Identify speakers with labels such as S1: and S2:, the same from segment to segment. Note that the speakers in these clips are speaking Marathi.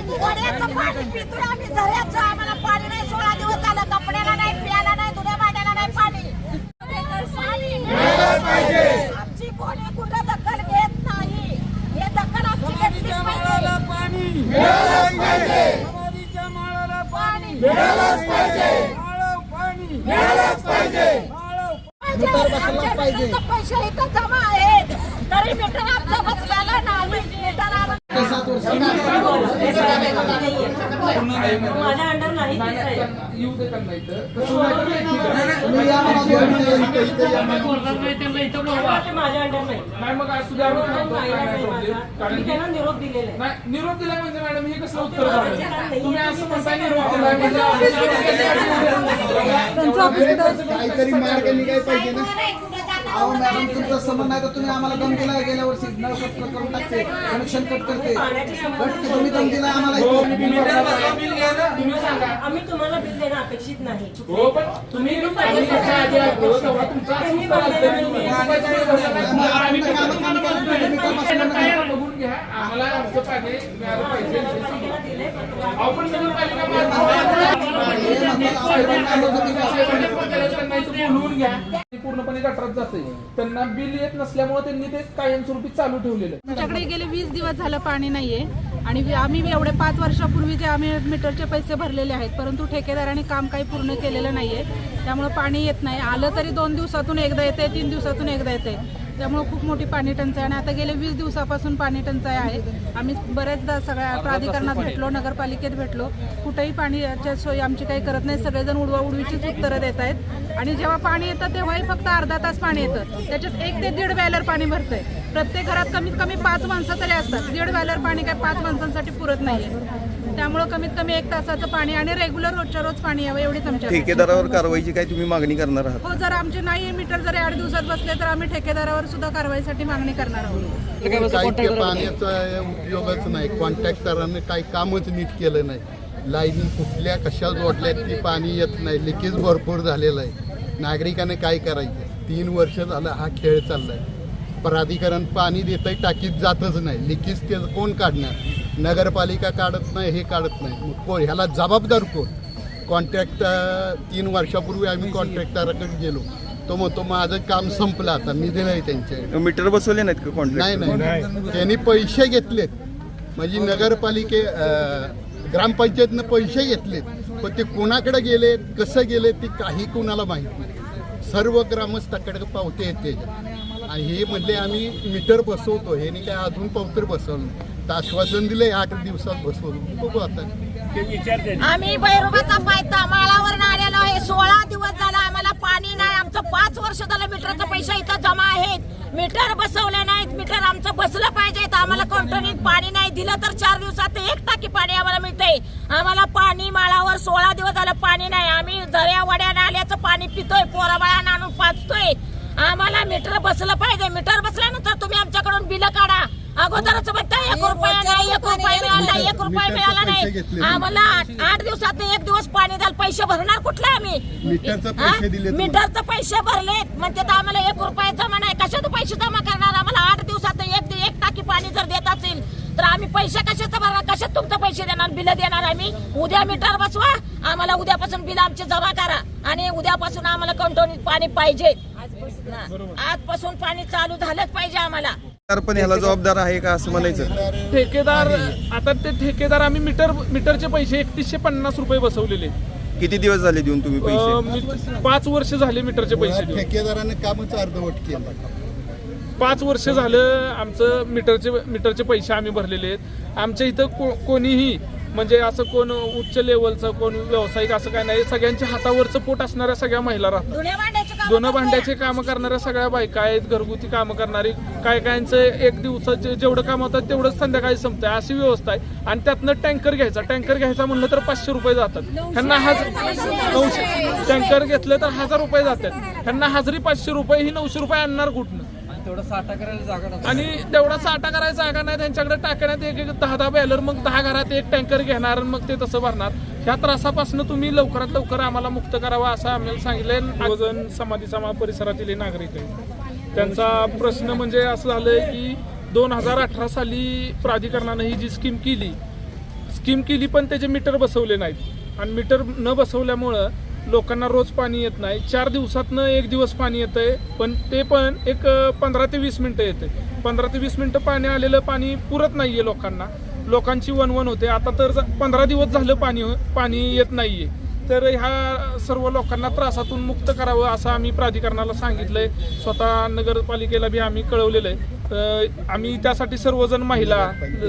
S1: वड्याचं पाणी पितोय आम्ही झऱ्याचं आम्हाला पाणी नाही सोळा दिवस झालं कपड्याला नाही प्यायला नाही धुण्या भांड्याला नाही पाणी पाणी आमची कोणी कुठं दखल घेत नाही हे दखल आमची घेतली पाहिजे.
S2: पाणी
S1: पाणी
S2: पाणी
S1: पैसे इथं जमा आहेत. तरी मीटर आमचा बसलेला नाही. मीटर आम्हाला
S3: ते सात वर्ष
S4: माझ्या अंडर नाही तेच आहे.
S5: येऊ दे त्यांना इथं. कसं माहिती आहे का?
S3: तुम्ही या मला दोन मिनिटं इथं- इथं या मला.
S4: ते माझ्या अंडर नाही.
S5: नाही मग आज सुद्धा आम्ही थांबतो.
S4: नाही,
S5: काय
S4: नाही,
S5: नाही
S4: माझा.
S5: प्रॉब्लेम कारण
S4: मी
S5: की
S4: त्यांना निरोप दिलेला आहे.
S5: नाही निरोप दिला म्हणजे मॅडम हे कसं उत्तर झालं. तुम्ही असं म्हणताय निरोप दिला म्हणजे
S3: काहीतरी मार्ग निघाय पाहिजे ना. अहो मॅडम तुमचं समज नाही तर तुम्ही आम्हाला दम दिला गेल्या वर्षी नळ कट करून टाकते कनेक्शन कट करते कट तुम्ही दम दिला आम्हाला
S5: हो,
S4: आम्ही तुम्हाला बिल देणं अपेक्षित नाही
S5: हो पण तुम्ही आम्ही त्याच्या आधी आलो तेव्हा तुमचा असं उत्तर आलं तरी तुम्ही रुपयाचं बिल भरलं नाही. आम्ही पण तुम्हाला बोलतोय. त्याला काय बघून घ्या आम्हाला आमचं पाणी मिळालं पाहिजे अहो, पण नगरपालिका त्यांना इथं बोलवून घ्या पूर्णपणे गटरात जाते त्यांना बिल येत नसल्यामुळे त्यांनी ते कायमस्वरूपी चालू ठेवलेलं तुमच्याकडे
S6: आमच्याकडे गेले वीस दिवस झालं पाणी नाहीये. आणि आम्ही एवढे पाच वर्षापूर्वी जे आम्ही मीटरचे पैसे भरलेले आहेत परंतु ठेकेदाराने काम काही पूर्ण केलेलं नाहीये. त्यामुळे पाणी येत नाही. आलं तरी दोन दिवसातून एकदा येते तीन दिवसातून एकदा येते त्यामुळे खूप मोठी पाणी टंचाई आणि आता गेले वीस दिवसापासून पाणी टंचाई आहे. आम्ही बऱ्याचदा सगळ्या प्राधिकरणात भेटलो नगरपालिकेत भेटलो. कुठेही पाण्याच्या सोयी आमची काही करत नाही. सगळेजण उडवा उडवीचीच उत्तरं देत आहेत. आणि जेव्हा पाणी येतं तेव्हाही फक्त अर्धा तास पाणी येतं. त्याच्यात एक ते दीड बॅलर पाणी भरतंय. प्रत्येक घरात कमीत कमी पाच माणसं तरी असतात. दीड बॅलर पाणी काय पाच माणसांसाठी पुरत नाहीये. त्यामुळं कमीत कमी एक तासाचं पाणी आणि रेग्युलर रोजच्या रोज पाणी यावं एवढीच आमच्या.
S7: ठेकेदारावर कारवाईची काय तुम्ही मागणी करणार आहात?
S6: हो जर आमचे नाही मीटर जर आठ दिवसात बसले तर आम्ही ठेकेदारावर सुद्धा कारवाईसाठी मागणी करणार आहोत.
S8: पाण्याचा उपयोगच नाही. कॉन्ट्रॅक्टरांनी काही कामच नीट केलं नाही. लाईनी कुठल्या कशा जोडल्यात ती पाणी येत नाही. लिकेज भरपूर झालेलं आहे. नागरिकाने काय करायचं? तीन वर्ष झालं हा खेळ चाललाय. प्राधिकरण पाणी देतंय टाकीत जातच नाही. लिकेज ते कोण काढणार? नगरपालिका काढत नाही हे काढत नाही. मग कोण? ह्याला जबाबदार कोण? कॉन्ट्रॅक्ट तीन वर्षापूर्वी आम्ही कॉन्ट्रॅक्टराकडे गेलो. तो म्हणतो माझं काम संपलं आता मी दिलंय त्यांच्या
S7: मीटर बसवले नाहीत का
S8: नाही
S7: कॉन्ट्रॅक्ट
S8: नाही. त्यांनी पैसे घेतलेत. म्हणजे नगरपालिके ग्रामपंचायतनं पैसे घेतलेत. पण ते कोणाकडे गेले कसं गेले ते काही कोणाला माहीत नाही. सर्व ग्रामस्थाकडे पावते आहेत त्याच्या आणि हे म्हणले आम्ही मीटर बसवतो हे काय अजून पावतर बसवलं नाही. तर आश्वासन दिले आठ दिवसात बसवलं. बघू आता.
S1: आम्ही भैरवाचा पायता माळावर आलेलो आहे. सोळा दिवस झाला आम्हाला पाणी नाही. आमचं पाच वर्ष झालं मीटरचा पैसा इथं जमा आहेत. मीटर बसवले नाहीत. मीटर आमचं बसलं पाहिजे. आम्हाला कंटिन्यू पाणी नाही. दिलं तर चार दिवसात एक टाकी पाणी आम्हाला मिळतंय. आम्हाला पाणी माळावर सोळा दिवस झालं पाणी नाही. आम्ही झऱ्या वड्या नाल्याचं पाणी पितोय. पोराबाळा आणून पाचतोय आम्हाला मीटर बसलं पाहिजे. मीटर बसल्यानंतर तुम्ही आमच्याकडून बिल काढा. अगोदरच म्हणताय एक रुपया नाही एक रुपया मिळाला नाही एक रुपया मिळाला नाही. आम्हाला आठ- आठ दिवसात एक दिवस पाणी द्याल पैसे भरणार कुठले आम्ही?
S8: मीटरचे? पैसे दिलेत.
S1: मीटरचे पैसे भरलेत. म्हणते तर आम्हाला एक रुपया जमा नाही. कशाचे पैसे जमा करणार? आम्हाला आठ दिवसात एक एक टाकी पाणी जर देत असेल तर आम्ही पैसे कशाचं भरणार? कशात तुमचं पैसे देणार? बिल देणार आम्ही? उद्या मीटर बसवा. आम्हाला उद्यापासून बिल आमचे जमा करा. आणि उद्यापासून आम्हाला कंटोनीत पाणी पाहिजे. आजपासून पाणी चालू झालंच पाहिजे आम्हाला.
S7: पण ह्याला जबाबदार आहे का असं म्हणायचं?
S5: ठेकेदार आता ते ठेकेदार आम्ही मीटर मीटरचे पैसे एकतीसशे पन्नास रुपये बसवलेले.
S7: किती दिवस झाले देऊन तुम्ही पैसे?
S5: अं, मी- पाच वर्ष झाले मीटरचे पैसे देऊन.
S8: ठेकेदाराने कामच अर्धवट केलं.
S5: पाच वर्ष झालं आमचं मीटरचे मीटरचे पैसे आम्ही भरलेले आहेत. आमच्या इथं को कोणीही म्हणजे असं कोण उच्च लेवलचं कोण व्यावसायिक असं काय नाही. सगळ्यांच्या हातावरचं पोट असणाऱ्या सगळ्या महिला राहतात. दोन भांड्याचे कामं करणाऱ्या सगळ्या बायका आहेत घरगुती कामं करणारी. काय कायांचं एक दिवसाचे जेवढं काम होतं तेवढंच संध्याकाळी संपतंय. अशी व्यवस्था आहे. आणि त्यातनं टँकर घ्यायचा. टँकर घ्यायचा म्हणलं तर पाचशे रुपये जातात. ह्यांना हज नऊशे टँकर घेतलं तर हजार रुपये जातात. ह्यांना हजरी पाचशे रुपये ही नऊशे रुपये आणणार कुठनं? आणि तेवढा साठा करायचा जागा नाही त्यांच्याकडे टाकण्यात एक एक दहा दहा बॅलर मग दहा घरात एक टँकर घेणार आणि मग ते तसं भरणार. ह्या त्रासापासून तुम्ही लवकरात लवकर आम्हाला मुक्त करावा असं आम्हाला सांगितलंय. वजन समाधी समाज परिसरातील नागरिक आहेत. त्यांचा प्रश्न म्हणजे असं झालंय की दोन हजार अठरा साली प्राधिकरणानं ही जी स्कीम केली स्कीम केली पण त्याचे मीटर बसवले नाहीत. आणि मीटर न बसवल्यामुळं लोकांना रोज पाणी येत नाही. चार दिवसातनं एक दिवस पाणी येतंय पण ते पण एक पंधरा ते वीस मिनटं येते पंधरा ते वीस मिनटं पाणी आलेलं पाणी पुरत नाही आहे लोकांना. लोकांची वनवन होते. आता तर पंधरा दिवस झालं पाणी पाणी येत नाही आहे तर ह्या सर्व लोकांना त्रासातून मुक्त करावं असं आम्ही प्राधिकरणाला सांगितलं आहे स्वतः नगरपालिकेला बी आम्ही कळवलेलं आहे तर आम्ही त्यासाठी सर्वजण महिला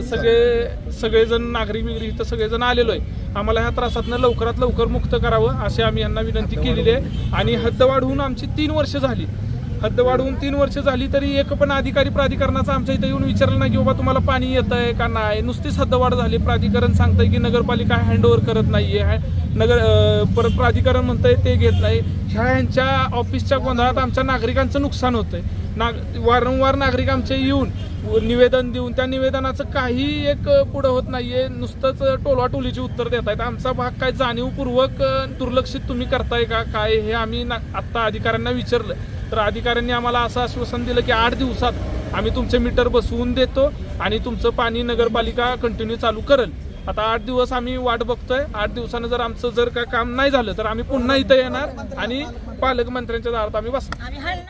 S5: सगळे सगळेजण नागरिक बिगरी इथं सगळेजण आलेलो आहे. आम्हाला ह्या त्रासातनं लवकरात लवकर मुक्त करावं असे आम्ही यांना विनंती केलेली आहे. आणि हद्द वाढवून आमची तीन वर्ष झाली. हद्द वाढवून तीन वर्ष झाली तरी एक पण अधिकारी प्राधिकरणाचा आमच्या इथं येऊन विचारलं नाही की बाबा तुम्हाला पाणी येत आहे का नाही? नुसतीच हद्दवाढ झाली. प्राधिकरण सांगतंय की नगरपालिका हँडओव्हर करत नाही आहे नगर परत प्राधिकरण म्हणतंय ते घेत नाही. ह्या यांच्या ऑफिसच्या गोंधळात आमच्या नागरिकांचं नुकसान होतंय. नाग वारंवार नागरिक आमचे येऊन निवेदन देऊन त्या निवेदनाचं काही एक पुढं होत नाहीये. नुसतंच टोलवाटोलीची उत्तर देत आहेत आमचा भाग काय जाणीवपूर्वक दुर्लक्षित तुम्ही करताय का? काय? हे आम्ही ना आत्ता अधिकाऱ्यांना विचारलं. तर अधिकाऱ्यांनी आम्हाला असं आश्वासन दिलं की आठ दिवसात आम्ही तुमचे मीटर बसवून देतो आणि तुमचं पाणी नगरपालिका कंटिन्यू चालू करेल. आता आठ दिवस आम्ही वाट बघतोय. आठ दिवसानं जर आमचं जर का काम नाही झालं तर आम्ही पुन्हा इथं येणार आणि पालकमंत्र्यांच्या दारात आम्ही बसणार.